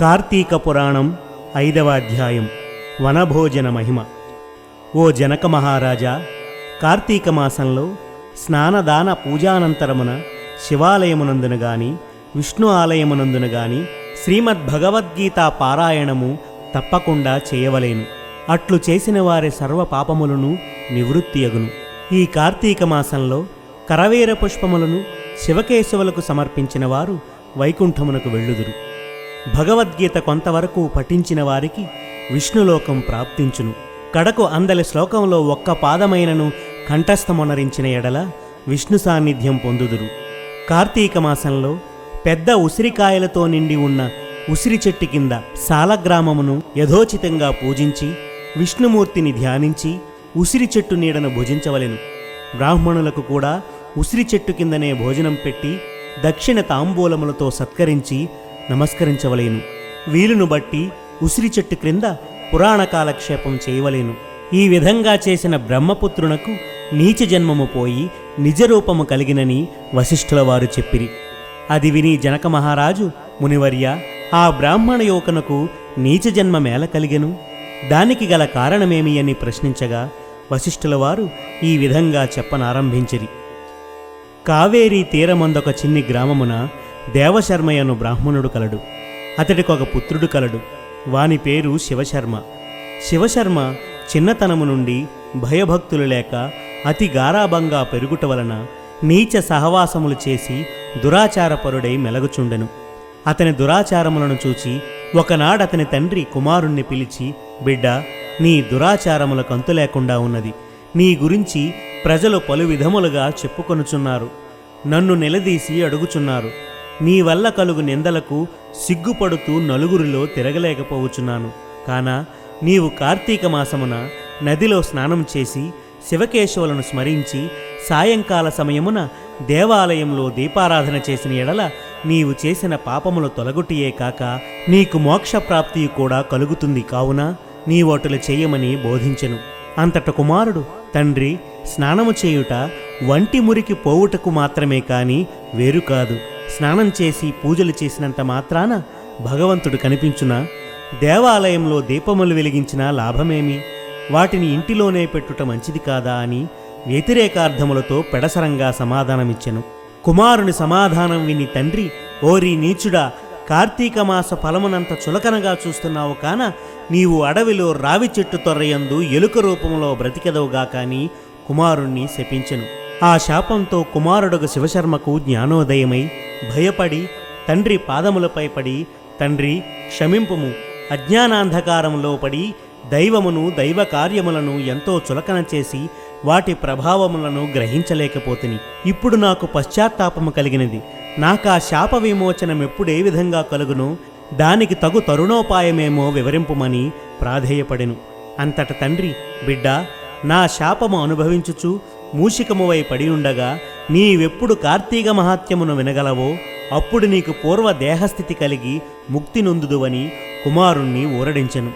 కార్తీక పురాణం ఐదవ అధ్యాయం. వనభోజన మహిమ. ఓ జనక మహారాజా కార్తీక మాసంలో స్నానదాన పూజానంతరమున శివాలయమునందున గాని విష్ణు ఆలయమునందున గాని శ్రీమద్భగవద్గీత పారాయణము తప్పకుండా చేయవలేను. అట్లు చేసిన వారి సర్వ పాపములను నివృత్తియగును ఈ కార్తీక మాసంలో కరవీర పుష్పములను శివకేశవులకు సమర్పించిన వారు వైకుంఠమునకు వెళ్ళుదురు. భగవద్గీత కొంతవరకు పఠించిన వారికి విష్ణులోకం ప్రాప్తించును. కడకు అందలి శ్లోకంలో ఒక్క పాదమైనను కంఠస్థమునరించిన ఎడల విష్ణు సాన్నిధ్యం పొందుదురు. కార్తీక మాసంలో పెద్ద ఉసిరికాయలతో నిండి ఉన్న ఉసిరి చెట్టు కింద సాలగ్రామమును యథోచితంగా పూజించి విష్ణుమూర్తిని ధ్యానించి ఉసిరి చెట్టు నీడను భుజించవలెను. బ్రాహ్మణులకు కూడా ఉసిరి చెట్టు కిందనే భోజనం పెట్టి దక్షిణ తాంబూలములతో సత్కరించి నమస్కరించవలేను. వీలును బట్టి ఉసిరి చెట్టు క్రింద పురాణ కాలక్షేపం చేయవలేను. ఈ విధంగా చేసిన బ్రహ్మపుత్రునకు నీచ జన్మము పోయి నిజరూపము కలిగినని వశిష్ఠుల వారు చెప్పిరి. అది విని జనక మహారాజు మునివర్య ఆ బ్రాహ్మణ యువకునకు నీచ జన్మ మేల కలిగెను. దానికి గల కారణమేమి అని ప్రశ్నించగా వశిష్ఠుల వారు ఈ విధంగా చెప్పనారంభించిరి. కావేరీ తీరమందొక చిన్ని గ్రామమున దేవశర్మయ్యను బ్రాహ్మణుడు కలడు. అతడికొక పుత్రుడు కలడు. వాని పేరు శివశర్మ. శివశర్మ చిన్నతనము నుండి భయభక్తులు లేక అతి గారాభంగా పెరుగుట వలన నీచ సహవాసములు చేసి దురాచారపరుడై మెలగుచుండెను. అతని దురాచారములను చూచి ఒకనాడతని తండ్రి కుమారుణ్ణి పిలిచి బిడ్డ నీ దురాచారములకు అంతు లేకుండా ఉన్నది. నీ గురించి ప్రజలు పలు విధములుగా చెప్పుకొనుచున్నారు. నన్ను నిలదీసి అడుగుచున్నారు. నీ వల్ల కలుగు నిందలకు సిగ్గుపడుతూ నలుగురిలో తిరగలేకపోవచ్చున్నాను. కాన నీవు కార్తీక మాసమున నదిలో స్నానం చేసి శివకేశవులను స్మరించి సాయంకాల సమయమున దేవాలయంలో దీపారాధన చేసిన ఎడల నీవు చేసిన పాపములు తొలగుటియే కాక నీకు మోక్షప్రాప్తి కూడా కలుగుతుంది కావున నీవోటలు చేయమని బోధించెను. అంతట కుమారుడు తండ్రి స్నానము చేయుట వంటి మురికి పోవుటకు మాత్రమే కాని వేరు కాదు. స్నానం చేసి పూజలు చేసినంత మాత్రాన భగవంతుడు కనిపించునా దేవాలయంలో దీపములు వెలిగించిన లాభమేమి? వాటిని ఇంటిలోనే పెట్టుట మంచిది కాదా అని వ్యతిరేకార్థములతో పెడసరంగా సమాధానమిచ్చెను. కుమారుని సమాధానం విని తండ్రి ఓరి నీచుడా కార్తీక మాస ఫలమునంత చులకనగా చూస్తున్నావు కాన నీవు అడవిలో రావి చెట్టు తొర్రయందు ఎలుక రూపంలో బ్రతికెదవుగా కాని కుమారుణ్ణి శపించెను. ఆ శాపంతో కుమారుడుగు శివశర్మకు జ్ఞానోదయమై భయపడి తండ్రి పాదములపై పడి తండ్రి క్షమింపుము అజ్ఞానాంధకారంలో పడి దైవమును దైవ కార్యములను ఎంతో చులకన చేసి వాటి ప్రభావములను గ్రహించలేకపోతుని. ఇప్పుడు నాకు పశ్చాత్తాపము కలిగినది. నాకా శాప విమోచనమెప్పుడే విధంగా కలుగునో దానికి తగు తరుణోపాయమేమో వివరింపుమని ప్రాధేయపడెను. అంతట తండ్రి బిడ్డ నా శాపము అనుభవించుచు మూషికమువై పడి ఉండగా నీవెప్పుడు కార్తీక మహాత్యమును వినగలవో అప్పుడు నీకు పూర్వ దేహస్థితి కలిగి ముక్తి నొందుదువని కుమారుణ్ణి ఊరడించెను.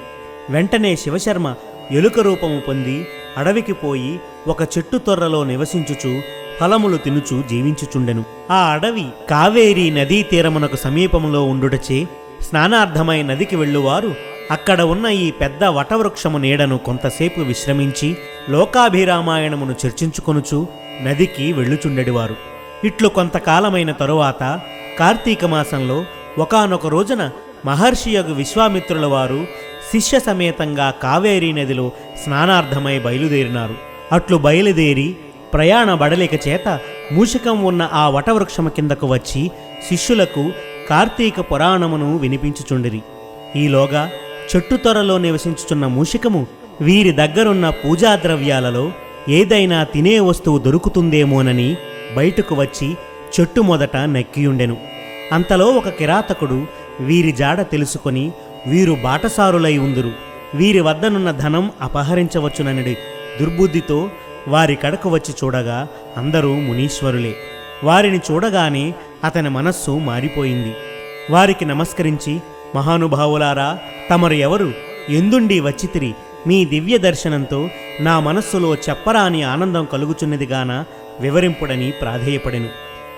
వెంటనే శివశర్మ ఎలుక రూపము పొంది అడవికి పోయి ఒక చెట్టు తొర్రలో నివసించుచు ఫలములు తినుచు జీవించుచుండెను. ఆ అడవి కావేరీ నదీ తీరమునకు సమీపంలో ఉండుటచే స్నానార్థమై నదికి వెళ్ళువారు అక్కడ ఉన్న ఈ పెద్ద వటవృక్షము నీడను కొంతసేపు విశ్రమించి లోకాభిరామాయణమును చర్చించుకొనుచు నదికి వెళ్ళుచుండెడివారు. ఇట్లు కొంతకాలమైన తరువాత కార్తీక మాసంలో ఒకానొక రోజున మహర్షి విశ్వామిత్రుల వారు శిష్య సమేతంగా కావేరీ నదిలో స్నానార్థమై బయలుదేరినారు. అట్లు బయలుదేరి ప్రయాణ బడలిక చేత మూషికం ఉన్న ఆ వటవృక్షము కిందకు వచ్చి శిష్యులకు కార్తీక పురాణమును వినిపించుచుండిరి. ఈలోగా చెట్టు త్వరలో నివసించుచున్న మూషికము వీరి దగ్గరున్న పూజా ద్రవ్యాలలో ఏదైనా తినే వస్తువు దొరుకుతుందేమోనని బయటకు వచ్చి చెట్టు మొదట నెక్కియుండెను. అంతలో ఒక కిరాతకుడు వీరి జాడ తెలుసుకొని వీరు బాటసారులై ఉందురు. వీరి వద్దనున్న ధనం అపహరించవచ్చుననడి దుర్బుద్ధితో వారి కడకు వచ్చి చూడగా అందరూ మునీశ్వరులే. వారిని చూడగానే అతని మనస్సు మారిపోయింది. వారికి నమస్కరించి మహానుభావులారా తమరు ఎవరు? ఎందుండి వచ్చితిరి? మీ దివ్య దర్శనంతో నా మనస్సులో చెప్పరాని ఆనందం కలుగుచున్నదిగాన వివరింపుడని ప్రాధేయపడెను.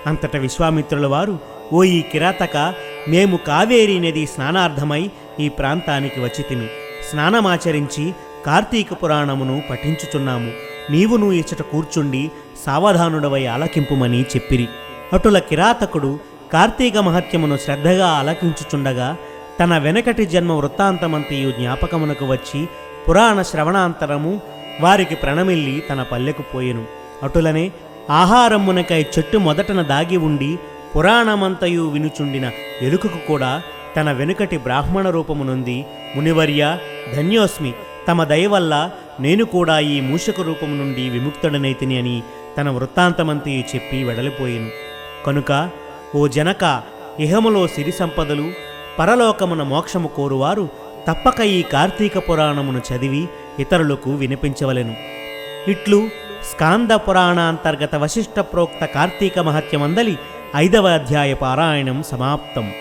అంతట విశ్వామిత్రుల వారు ఓ ఈ కిరాతక మేము కావేరీ నది స్నానార్థమై ఈ ప్రాంతానికి వచ్చితిమి. స్నానమాచరించి కార్తీక పురాణమును పఠించుచున్నాము. నీవును ఇచ్చట కూర్చుండి సావధానుడవై ఆలకింపుమని చెప్పిరి. అటుల కిరాతకుడు కార్తీక మహత్యమును శ్రద్ధగా ఆలకించుచుండగా తన వెనకటి జన్మ వృత్తాంతమంతయు జ్ఞాపకమునకు వచ్చి పురాణ శ్రవణాంతరము వారికి ప్రణమిల్లి తన పల్లెకు పోయెను. అటులనే ఆహారమునకై చెట్టు మొదటన దాగి ఉండి పురాణమంతయు వినుచుండిన ఎలుకకు కూడా తన వెనుకటి బ్రాహ్మణ రూపమునుంది మునివర్య ధన్యోస్మి తమ దయ వల్ల నేను కూడా ఈ మూషక రూపము నుండి విముక్తుడనైతిని అని తన వృత్తాంతమంతయు చెప్పి వెడలిపోయాను. కనుక ఓ జనక ఇహములో సిరి సంపదలు పరలోకమున మోక్షము కోరువారు తప్పక ఈ కార్తీక పురాణమును చదివి ఇతరులకు వినిపించవలెను. ఇట్లు స్కాంద పురాణాంతర్గత వశిష్ట ప్రోక్త కార్తీక మహత్యమందలి ఐదవ అధ్యాయ పారాయణం సమాప్తం.